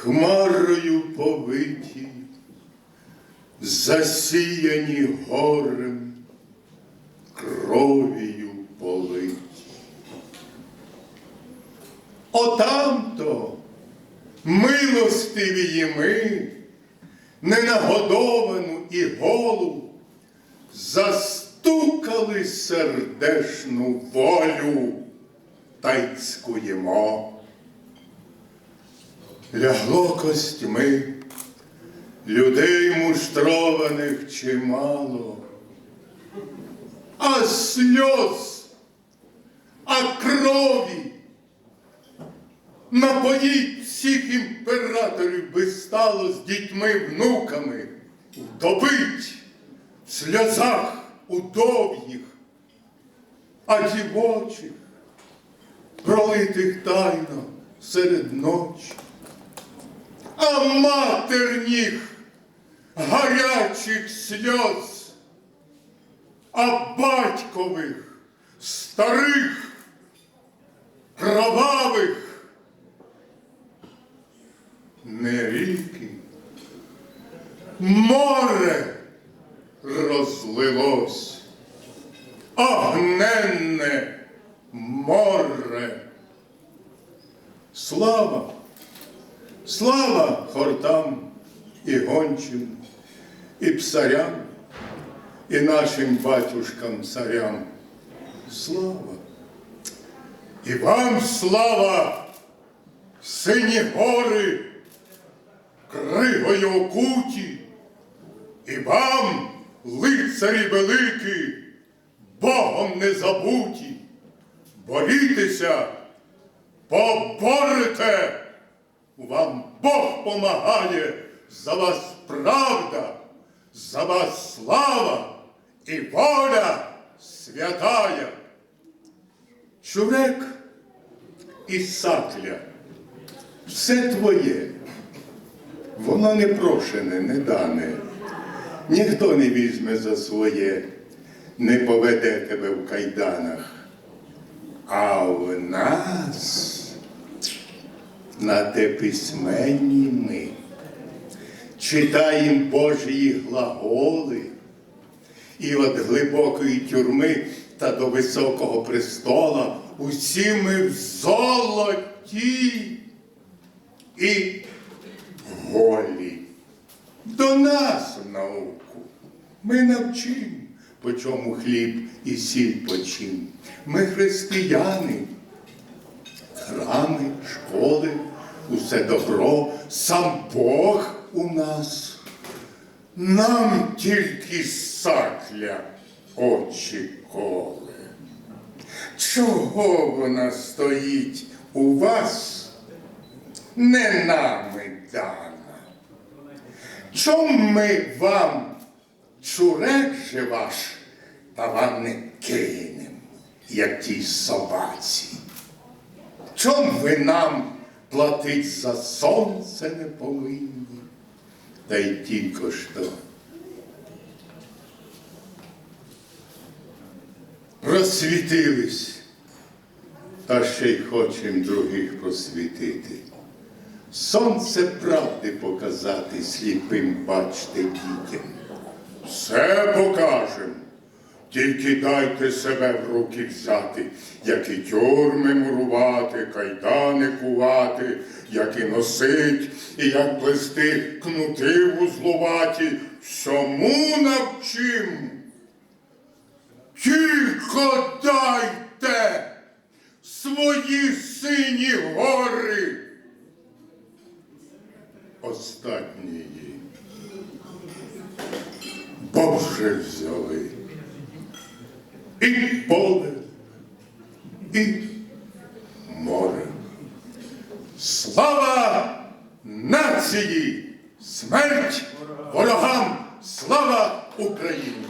хмарою повиті, засіяні горем, кров'ю политі. Отамто милостиві ми, ненагодовану і голу, застукали сердешну волю та й цкуємо. Лягло костьми, людей муштрованих чимало, а сльоз, а крові. Напоїть всіх імператорів би стало з дітьми, внуками, вдобить в сльозах удов'їх, а дівочих, пролитих тайно серед ночі, а матерніх гарячих сльоз, а батькових старих кровавих не ріки, море розлилось, огненне море. Слава, слава хортам і гончим, і псарям, і нашим батюшкам царям. Слава! І вам слава, сині гори, кригою окуті, і вам, лицарі великі, Богом не забуті, борітеся, поборете, вам Бог помагає, за вас правда, за вас слава і воля святая. Чурек і сакля все твоє. Воно не прошене, не дане. Ніхто не візьме за своє, не поведе тебе в кайданах. А в нас на те письменні ми читаємо Божії глаголи, і від глибокої тюрми та до високого престола усі ми в золоті і голі. До нас в науку. Ми навчим, по чому хліб і сіль почим. Ми християни, храми, школи, усе добро, сам Бог у нас. Нам тільки сакля очі коле. Чого вона стоїть у вас, не нами дана? Чом ми вам чурек ваш, та вам не кинем, як тій собаці? Чом ви нам платить за сонце не повинні? Та й тільки що. Просвітились, та ще й хочем других просвітити. Сонце правди показати сліпим бачте дітям. Все покажем. Тільки дайте себе в руки взяти, як і тюрми мурувати, кайдани кувати, як і носить, і як плести кнути вузлуваті, всьому навчим. Тільки дайте свої сині гори. Останньої. Боже взяли. І поле, і море. Слава нації! Смерть ворогам! Слава Україні!